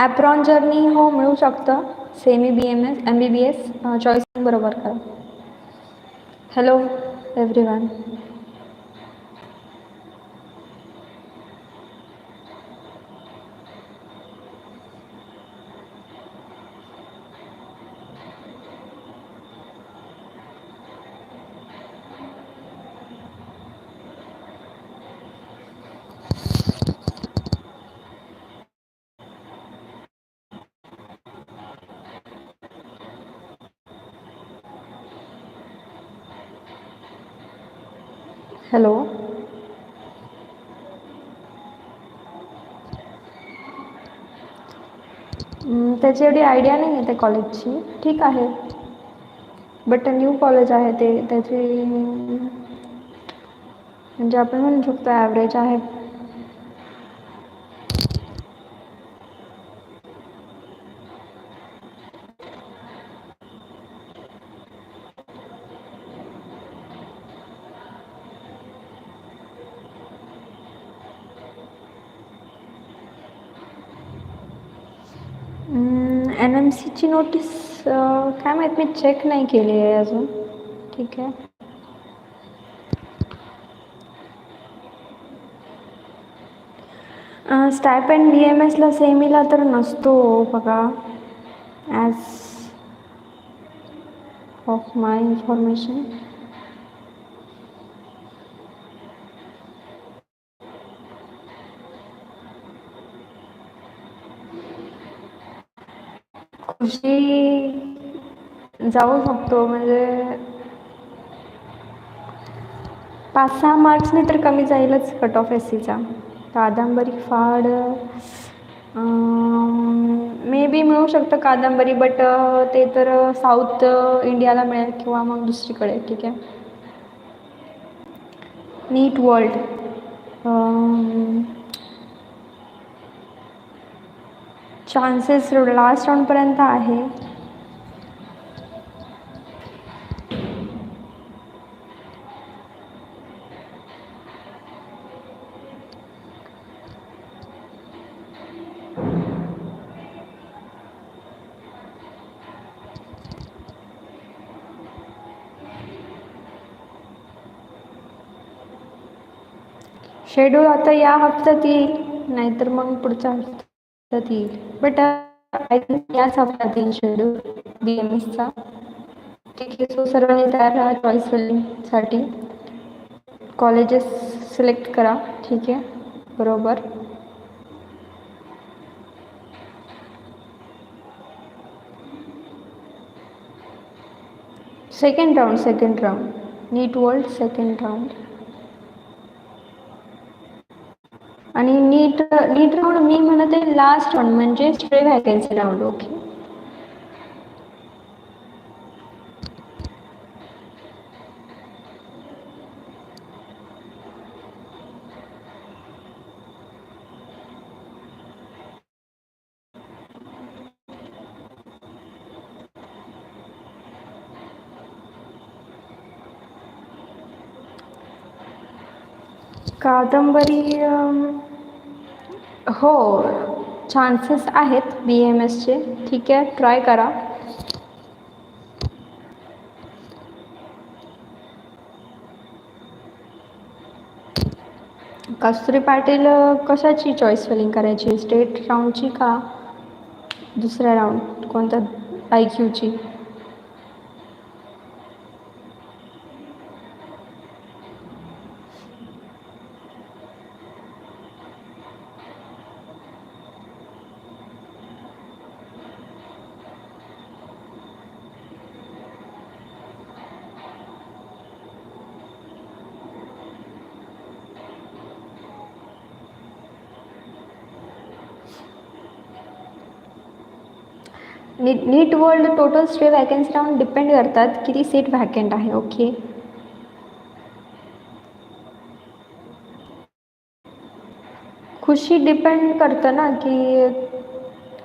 Apron journey हो मिळू शकतं. Semi B M S M B B S choice बरोबर करा. Hello everyone hello. त्याची एवढी आयडिया नाही आहे त्या कॉलेजची ठीक आहे. बट न्यू कॉलेज आहे ते त्याची म्हणजे आपण म्हणू शकतो ॲव्हरेज आहे एन एम सीची नोटीस काय माहीत मी चेक नाही केली आहे अजून. ठीक आहे. स्टायपेंड बी एम एसला सेमीला तर नसतो हो, बघा. As of my information Khushi जाऊ शकतो म्हणजे पाच सहा मार्क्सने तर कमी जाईलच कट ऑफ एस सीचा कादंबरी फाड मे बी मिळू शकतं कादंबरी बट ते तर साऊथ इंडियाला मिळेल किंवा मग दुसरीकडे ठीक आहे? नीट वर्ल्ड चान्सेस लास्ट राऊंडपर्यंत आहे. शेड्यूल आता या हप्त्यात येईल नाहीतर मग पुढच्या हप्त्यात. याच हप्त्यात येईल शेड्यूल बी एम एसचा ठीक आहे सो सर्वांनी तयार राहा चॉईस फिलिंगसाठी कॉलेजेस सिलेक्ट करा, ठीक आहे, बरोबर. Second round second NEET world second round आणि नीट नीट राऊंड मी म्हणते लास्ट राऊंड म्हणजे stray vacancy round okay Kadambari हो चान्सेस आहेत बी एम एसचे ठीक आहे ट्राय करा. कस्तुरी पाटील कशाची चॉईस फिलिंग करायची? स्टेट राऊंडची का? दुसऱ्या राऊंड कोणत्या I क्यूची NEET NEET world total stray vacancy round depend करतात किती सीट व्हॅकंट आहे ओके खुशी डिपेंड करतं ना की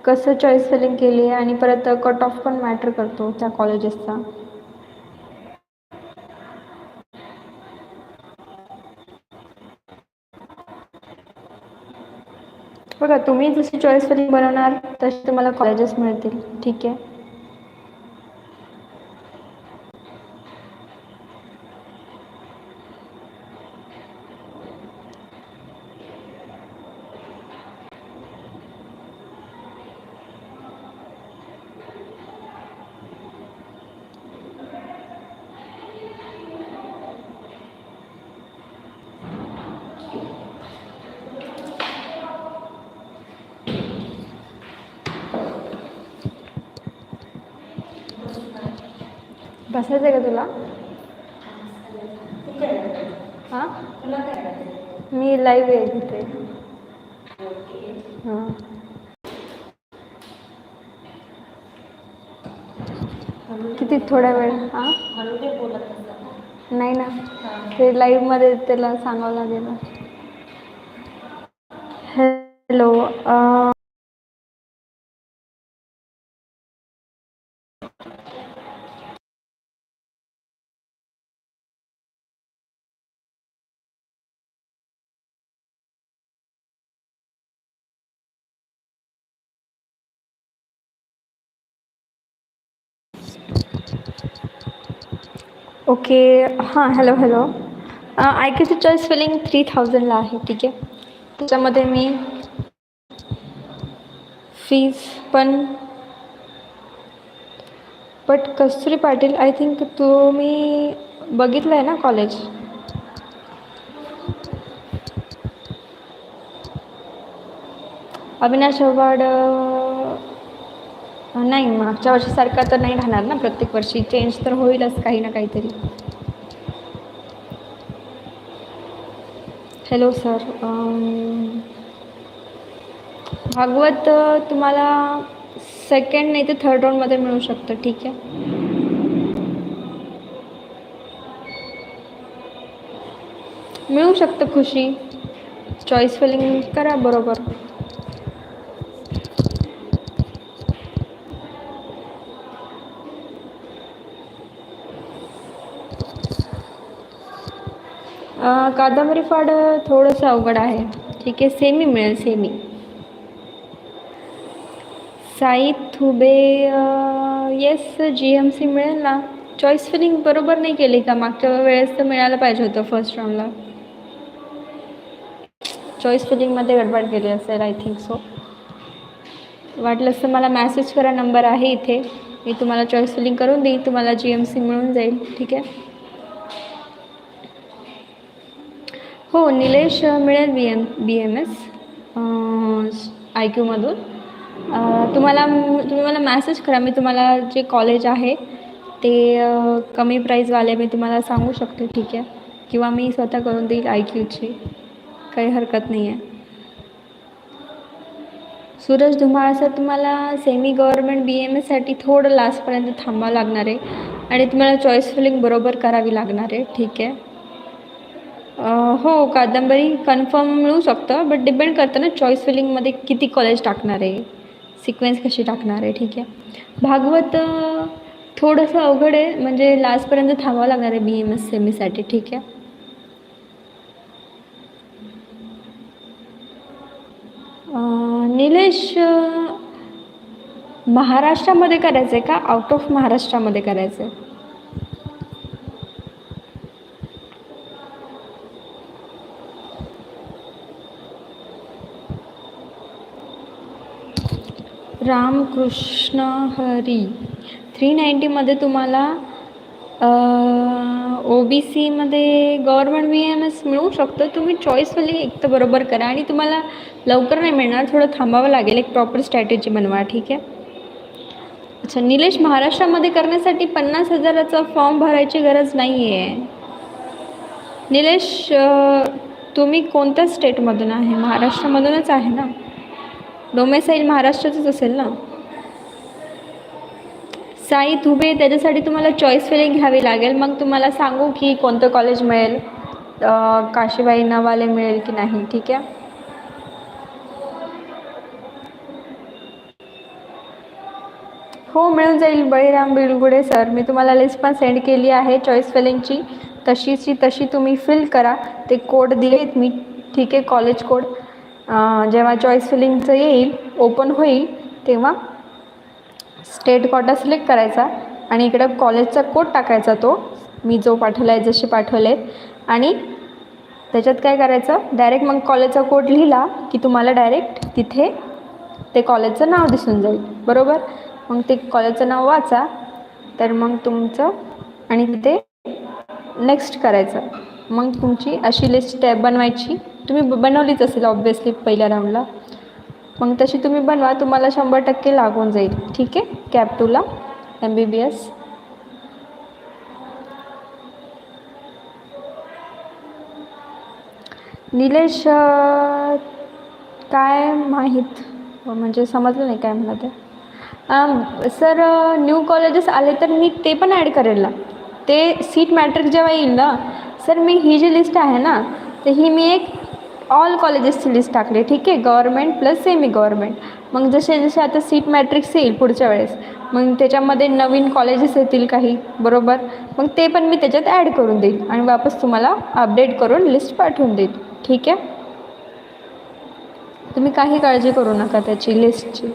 कसं चॉईस फिलिंग केली आहे आणि परत कट ऑफ पण मॅटर करतो त्या कॉलेजेसचा बघा तुम्ही जशी चॉईस फिलिंग बनवणार तसे तुम्हाला कॉलेजेस मिळतील. ठीक आहे? बसायचं आहे का तुला? हां? मी लाईव्ह आहे तिथे हां. किती थोड्या वेळ हां? नाही ना. ते लाईव्हमध्ये त्याला सांगावं लागेल. हॅलो ओके हां हॅलो हॅलो आय क्यूची चॉईस फिलिंग थ्री थाउजंडला आहे ठीक आहे. त्याच्यामध्ये मी फीज पण but Kasturi Patil I think तुम्ही बघितलं आहे ना कॉलेज अविनाश अवॉर्ड नाही मागच्या वर्षीसारखा तर नाही राहणार ना प्रत्येक वर्षी. चेंज तर होईलच काही ना काहीतरी. हॅलो सर um, भागवत तुम्हाला सेकंड नाही तर थर्ड राऊंडमध्ये मिळू शकतं. ठीक आहे? मिळू शकतं खुशी. चॉईस फिलिंग करा बरोबर. कादंबरी फाड थोडंसं अवघड आहे. ठीक आहे सेमी मिळेल semi. Sai Thube yes G M C मिळेल ना. चॉईस फिलिंग बरोबर नाही केली का? मागच्या वेळेस तर मिळायला पाहिजे होतं फर्स्ट राऊंडला चॉईस फिलिंगमध्ये गडबड केली असेल आय थिंक सो वाटलंच तर मला मॅसेज करा नंबर आहे इथे. मी तुम्हाला चॉईस फिलिंग करून देईन तुम्हाला जी एम सी मिळून जाईल. ठीक आहे? हो निलेश मिळेल B M B M S I क्यूमधून तुम्हाला तुम्ही मला मॅसेज करा मी तुम्हाला जे कॉलेज आहे ते कमी प्राईजवाले मी तुम्हाला सांगू शकते ठीक आहे? किंवा मी स्वतः करून देईल आय क्यूची काही हरकत नाही आहे सूरज धुमाळ सर तुम्हाला सेमी गव्हर्मेंट बी एम एससाठी थोडं लास्टपर्यंत थांबावं लागणार आहे. आणि तुम्हाला चॉईस फिलिंग बरोबर करावी लागणार आहे ठीक आहे? हो कादंबरी कन्फर्म मिळू शकतं बट डिपेंड करतं ना चॉईस फिलिंगमध्ये किती कॉलेज टाकणार आहे सिक्वेन्स कशी टाकणार आहे ठीक आहे. भागवत थोडंसं अवघड आहे म्हणजे लास्टपर्यंत थांबावं लागणार आहे बी एम एस सेमीसाठी ठीक आहे. निलेश महाराष्ट्रामध्ये करायचं आहे का? आउट ऑफ महाराष्ट्रामध्ये करायचं आहे रामकृष्ण हरी. थ्री नाईंटीमध्ये तुम्हाला ओ बी सीमध्ये गव्हर्मेंट बी एम एस मिळू शकतं. तुम्ही चॉईसवाली एक तर बरोबर करा आणि तुम्हाला लवकर नाही मिळणार. थोडं थांबावं लागेल. एक प्रॉपर स्ट्रॅटेजी बनवा. ठीक आहे? अच्छा निलेश महाराष्ट्रामध्ये करण्यासाठी पन्नास हजाराचा फॉर्म भरायची गरज नाही आहे निलेश तुम्ही कोणत्या स्टेटमधून आहे? महाराष्ट्रामधूनच आहे ना? डोमेसाईल महाराष्ट्राचंच असेल ना? साई तुबे त्याच्यासाठी तुम्हाला चॉईस फिलिंग घ्यावी लागेल. मग तुम्हाला सांगू की कोणतं कॉलेज मिळेल? काशीबाई नवाले मिळेल की नाही? ठीक आहे? हो मिळून जाईल. बळीराम बिलगुडे सर मी तुम्हाला लिस्ट पण सेंड केली आहे. चॉईस फिलिंगची तशीची तशी तुम्ही फिल करा. ते कोड दिलेत मी. ठीक आहे कॉलेज कोड जेव्हा चॉईस फिलिंगचं येईल ओपन होईल तेव्हा स्टेट कॉटा सिलेक्ट करायचा आणि इकडं कॉलेजचा कोड टाकायचा तो. मी जो पाठवला आहे जसे पाठवले आहेत आणि त्याच्यात काय करायचं? डायरेक्ट मग कॉलेजचा कोड लिहिला की तुम्हाला डायरेक्ट तिथे ते कॉलेजचं नाव दिसून जाईल. बरोबर? मग ते कॉलेजचं नाव वाचा. तर मग तुमचं आणि तिथे नेक्स्ट करायचं. मग तुमची अशी लिस्ट टॅब बनवायची. तुम्ही बनवलीच असेल ऑब्वियसली पहिल्या राऊंडला मग तशी तुम्ही बनवा तुम्हाला शंभर टक्के लागून जाईल. ठीक आहे? CAP टूला M B B S Nilesh काय माहीत? म्हणजे समजलं नाही काय म्हणत आहे. सर न्यू कॉलेजेस आले तर मी ते पण ॲड करेल ना. ते सीट मॅट्रिक जेव्हा येईल ना सर मी ही जी लिस्ट आहे ना तर ही मी एक ऑल कॉलेजेसची लिस्ट टाकली. ठीक आहे? गव्हर्मेंट प्लस सेमी गव्हर्मेंट मग जसे जसे आता सीट मॅट्रिक्स येईल पुढच्या वेळेस मग त्याच्यामध्ये नवीन कॉलेजेस येतील काही बरोबर? मग ते पण मी त्याच्यात ॲड करून देईल आणि वापस तुम्हाला अपडेट करून लिस्ट पाठवून देईल. ठीक आहे? तुम्ही काही काळजी करू नका त्याची लिस्टची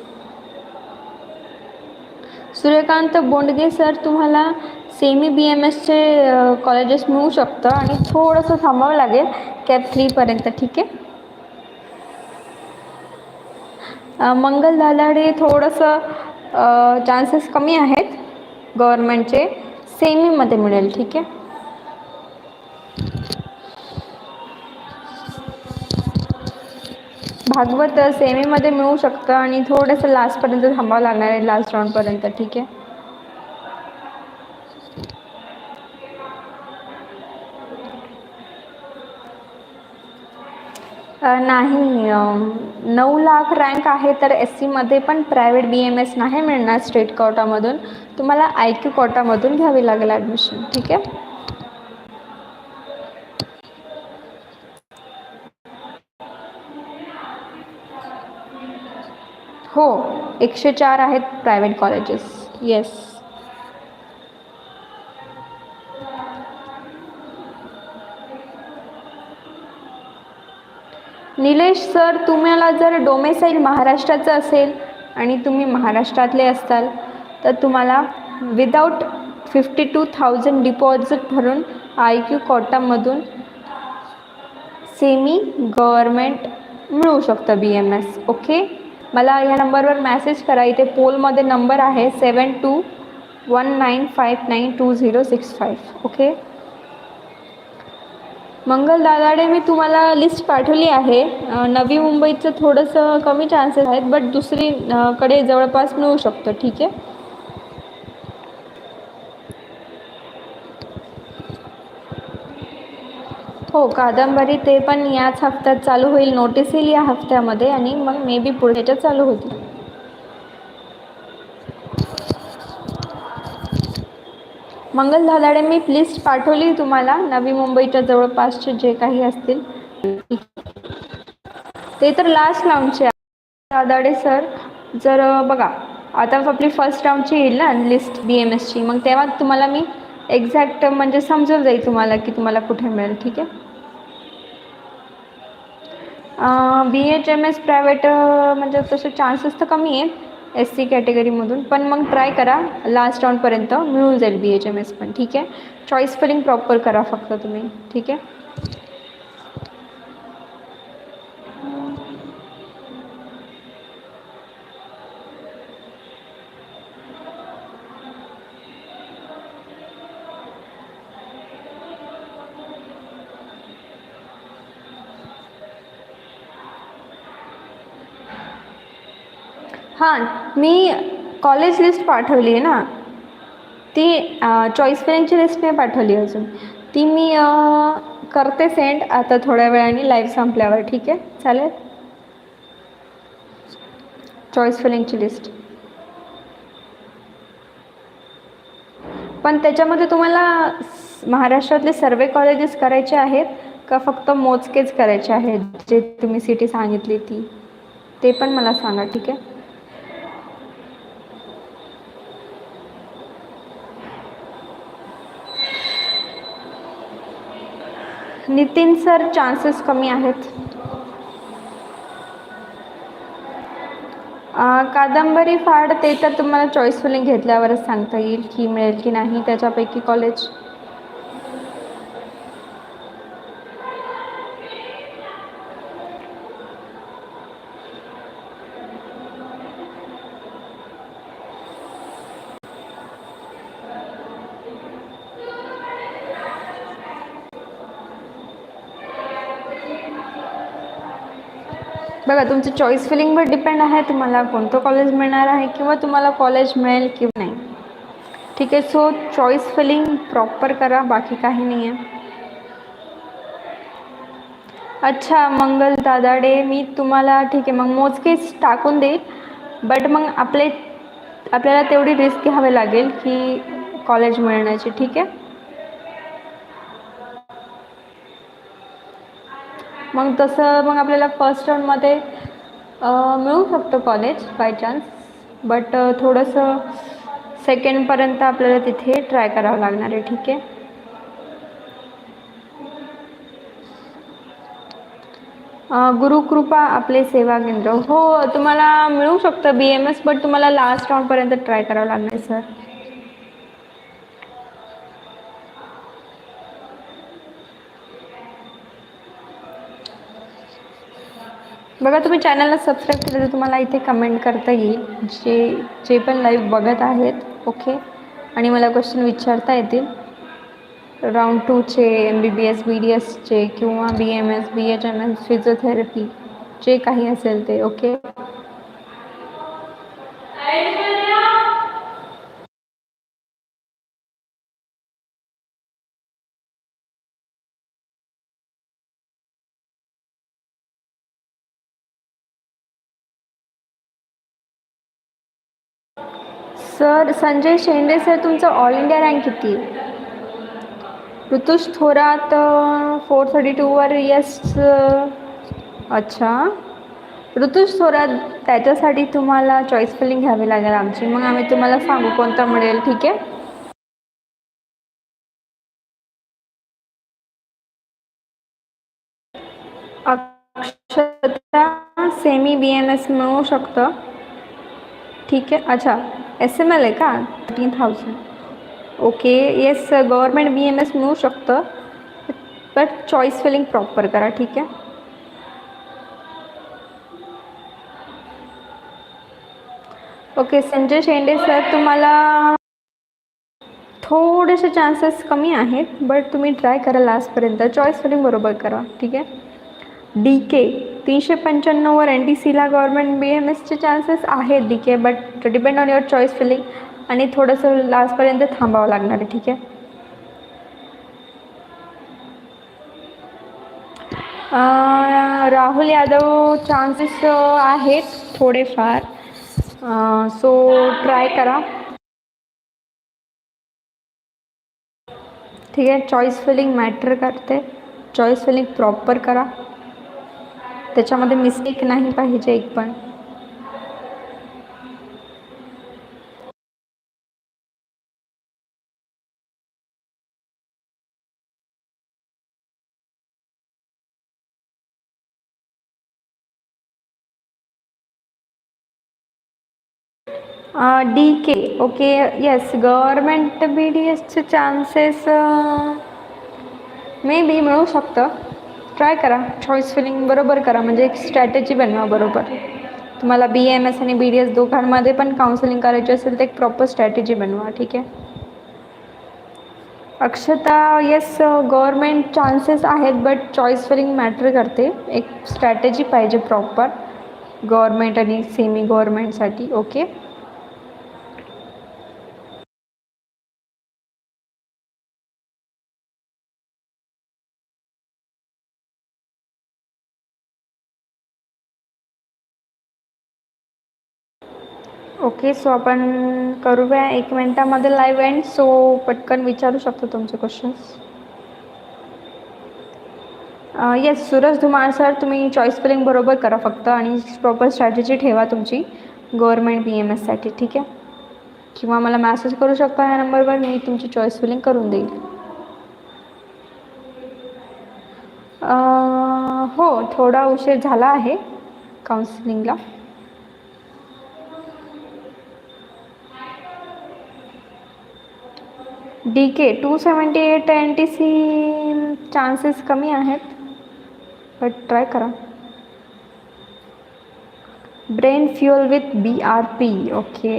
सूर्यकांत बोंडगे सर तुम्हाला सेमी बी एम एसचे कॉलेजेस मिळू शकतं आणि थोडंसं थांबावं लागेल कॅप थ्रीपर्यंत ठीक आहे? मंगल दालाडे थोडंसं चान्सेस कमी आहेत गव्हर्मेंटचे सेमीमध्ये मिळेल ठीक आहे? भागवत सेमीमध्ये मिळू शकतं आणि थोडंसं लास्टपर्यंत थांबावं लागणार आहे लास्ट राऊंडपर्यंत ठीक आहे? नाही नऊ लाख रँक आहे तर एस सीमध्ये पण प्रायव्हेट बी एम एस नाही मिळणार स्टेट कोटामधून तुम्हाला आय क्यू कोटामधून घ्यावी लागेल ॲडमिशन ठीक आहे? हो एकशे चार आहेत private colleges yes Nilesh sir तुम्हाला जर डोमेसाईल महाराष्ट्राचं असेल आणि तुम्ही महाराष्ट्रातले असताल तर तुम्हाला without fifty two thousand deposit भरून आय क्यू कॉटामधून सेमी गव्हर्मेंट मिळू शकतं बी एम एस ओके मला ह्या नंबरवर मॅसेज करा. इथे पोलमध्ये नंबर आहे seven two one nine five nine two zero six five okay Mangal Dadade मी तुम्हाला लिस्ट पाठवली आहे. नवी मुंबईचं थोडंसं कमी चान्सेस आहेत बट दुसरीकडे जवळपास मिळू शकतं. ठीक आहे? हो कादंबरी ते पण याच हफ्त्यात चालू होईल. नोटीस येईल या हफ्त्यामध्ये आणि मग मे बी पुढे ह्याच्यात चालू होतील. मंगल धादाडे मी लिस्ट पाठवली तुम्हाला. नवी मुंबईच्या जवळपासचे जे काही असतील. ते तर लास्ट राऊंडचे दादाडे सर जर बघा आता आपली फर्स्ट राऊंडची येईल ना लिस्ट बी एम एसची मग तेव्हा तुम्हाला मी एक्झॅक्ट म्हणजे समजून जाईल तुम्हाला की तुम्हाला कुठे मिळेल ठीक आहे? B H M S private म्हणजे तसे चान्सेस तर कमी आहेत एस सी कॅटेगरीमधून पण मग ट्राय करा लास्ट राऊंडपर्यंत मिळून जाईल बी एच एम एस पण ठीक आहे? चॉईस फिलिंग प्रॉपर करा फक्त तुम्ही ठीक आहे? हां मी कॉलेज लिस्ट पाठवली आहे ना. ती चॉईस फिलिंगची लिस्ट नाही पाठवली अजून. ती मी करते सेंड आता थोड्या वेळाने लाईव्ह संपल्यावर ठीक आहे? चालेल? चॉईस फिलिंगची लिस्ट पण त्याच्यामध्ये तुम्हाला महाराष्ट्रातले सर्वे कॉलेजेस करायचे आहेत का फक्त मोजकेच करायचे आहेत? जे तुम्ही सिटी सांगितली ती. ते पण मला सांगा ठीक आहे? नितीन सर चान्सेस कमी आहेत. कादंबरी फाड ते तर तुम्हाला चॉईसफुली घेतल्यावरच सांगता येईल की मिळेल की नाही त्याच्यापैकी कॉलेज बघा तुमचं चॉईस फिलिंगवर डिपेंड आहे तुम्हाला कोणतं कॉलेज मिळणार आहे किंवा तुम्हाला कॉलेज मिळेल किंवा नाही. ठीक आहे सो चॉईस फिलिंग प्रॉपर करा बाकी काही नाही आहे. अच्छा मंगल दादाडे मी तुम्हाला ठीक आहे मग मोजकेच टाकून देईल बट मग आपले आपल्याला तेवढी रिस्क घ्यावी लागेल की कॉलेज मिळण्याची ठीक आहे? मग तसं मग आपल्याला फर्स्ट राऊंडमध्ये मिळू शकतं कॉलेज बाय चान्स बट थोडंसं सेकंडपर्यंत आपल्याला तिथे ट्राय करावं लागणार आहे ठीक आहे? गुरुकृपा आपले सेवा केंद्र. हो तुम्हाला मिळू शकतं बी एम एस बट तुम्हाला लास्ट राऊंडपर्यंत ट्राय करावं लागणार सर बघा तुम्ही चॅनलला सबस्क्राईब केलं तर तुम्हाला इथे कमेंट करता येईल. जे जे पण लाईव्ह बघत आहेत ओके आणि मला क्वेश्चन विचारता येतील. Round टूचे M B B S B D एसचे किंवा B M S B H M S physiotherapy जे काही असेल ते okay sir Sanjay Shende sir तुमचं ऑल इंडिया रँक किती? ऋतुष थोरात फोर थर्टी टूवर यस अच्छा. ऋतुष थोरात त्याच्यासाठी तुम्हाला चॉईस फिलिंग घ्यावी लागेल आमची. मग आम्ही तुम्हाला सांगू कोणता मिळेल ठीक आहे? Akshata semi B M S मिळू शकतं. ठीक आहे? अच्छा. एस एम एल आहे का? Thirteen thousand okay yes government B M S मिळू शकतं. बट चॉईस फिलिंग प्रॉपर करा ठीक आहे? ओके संजय शेंडे सर तुम्हाला थोडेसे चान्सेस कमी आहेत बट तुम्ही ट्राय करा लास्टपर्यंत चॉईस फिलिंग बरोबर करा ठीक आहे? डी के तीनशे पंच्याण्णववर एन डी सीला गव्हर्मेंट बी एम एसचे चान्सेस आहेत D K but depend on your choice filling आणि थोडंसं लास्टपर्यंत थांबावं लागणार आहे ठीक आहे. राहुल यादव चान्सेस आहेत थोडेफार. सो ट्राय करा. ठीक आहे चॉईस फिलिंग मॅटर करते. चॉईस फिलिंग प्रॉपर करा. त्याच्यामध्ये मिस्टेक नाही पाहिजे एक पण. D K okay yes government B D एसचे चान्सेस मे बी मिळू शकतं. ट्राय करा. चॉईस फिलिंग बरोबर करा. म्हणजे एक स्ट्रॅटेजी बनवा बरोबर. तुम्हाला बी एम एस आणि बी डी एस दोघांमध्ये पण काउन्सिलिंग करायची असेल तर एक प्रॉपर स्ट्रॅटेजी बनवा. ठीक आहे? अक्षता येस गव्हर्मेंट चान्सेस आहेत बट चॉईस फिलिंग मॅटर करते. एक स्ट्रॅटेजी पाहिजे प्रॉपर गव्हर्मेंट आणि सेमी गव्हर्मेंटसाठी ओके ओके सो आपण करूया एक मिनटामध्ये लाईव्ह एंड सो पटकन विचारू शकतो तुमचे questions yes Suraj Dhumal sir तुम्ही चॉईस फिलिंग बरोबर करा फक्त आणि प्रॉपर स्ट्रॅटेजी ठेवा तुमची. गव्हर्मेंट बी एम एससाठी ठीक आहे? किंवा मला मॅसेज करू शकता ह्या नंबरवर मी तुमची चॉईस फिलिंग करून देईल. हो थोडा उशीर झाला आहे काउन्सिलिंगला D K two seventy eight N T C chances कमी हैं बट ट्राय करा. Brain fuel with B R P okay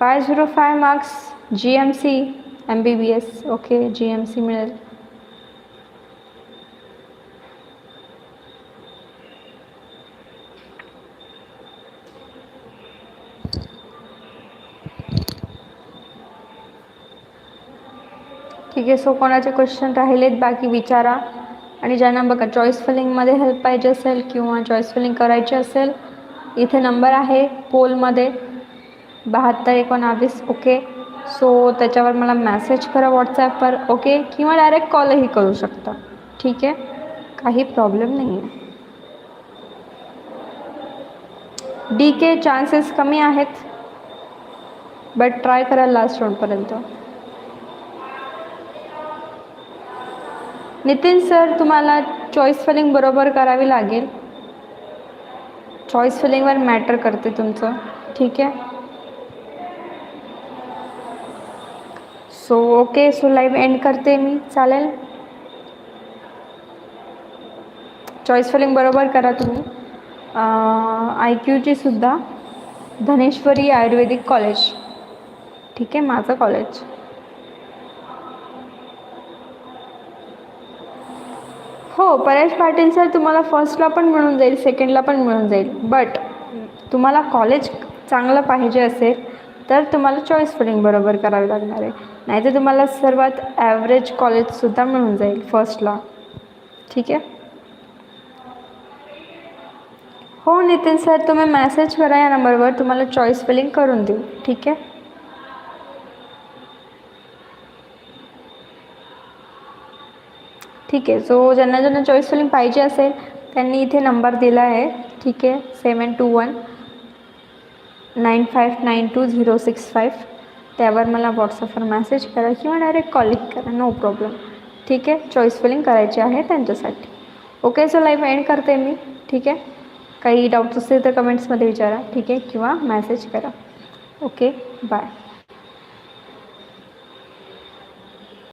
five zero five marks G M C M B B S okay G M C मिळेल. ठीक आहे. So कोणाचे question राहिलेत बाकी विचारा. आणि ज्यांना बघा चॉईस फिलिंगमध्ये हेल्प पाहिजे असेल किंवा चॉईस फिलिंग करायची असेल इथे नंबर आहे पोलमध्ये बहात्तर एकोणावीस ओके सो त्याच्यावर मला मॅसेज करा व्हॉट्सॲपवर ओके किंवा डायरेक्ट कॉलही करू शकता. ठीक आहे? काही प्रॉब्लेम नाही आहे डी के चान्सेस कमी आहेत. बट ट्राय करा लास्ट राऊंडपर्यंत नितीन सर तुम्हाला चॉईस फिलिंग बरोबर करावी लागेल. चॉईस फिलिंगवर मॅटर करते तुमचं. ठीक आहे? So okay so live end करते मी. चालेल? चॉईस फिलिंग बरोबर करा तुम्ही. आय क्यूची सुद्धा. धनेश्वरी आयुर्वेदिक कॉलेज ठीक आहे? माझं कॉलेज हो परेश पाटील सर तुम्हाला फर्स्टला पण मिळून जाईल सेकंडला पण मिळून जाईल. बट तुम्हाला कॉलेज चांगलं पाहिजे असेल तर तुम्हाला चॉईस फिलिंग बरोबर करावी लागणार आहे. नाहीतर तुम्हाला सर्वात ॲव्हरेज कॉलेजसुद्धा मिळून जाईल फर्स्टला ठीक आहे? हो नितीन सर तुम्ही मॅसेज करा या नंबरवर तुम्हाला चॉईस फिलिंग करून देऊ. ठीक आहे? ठीक आहे सो ज्यांना ज्यांना चॉईस फिलिंग पाहिजे त्यांनी इथे नंबर दिला आहे, ठीक आहे seven two one nine five nine two zero six five five त्यावर मला व्हॉट्सअपवर मॅसेज करा किंवा डायरेक्ट कॉलिंग करा नो प्रॉब्लेम ठीक आहे चॉईस फिलिंग करायची आहे त्यांच्यासाठी. ओके सो लाईव्ह एंड करते मी, ठीक आहे. काही डाऊट्स असतील तर कमेंट्समध्ये विचारा, ठीक आहे, किंवा मॅसेज करा. Okay bye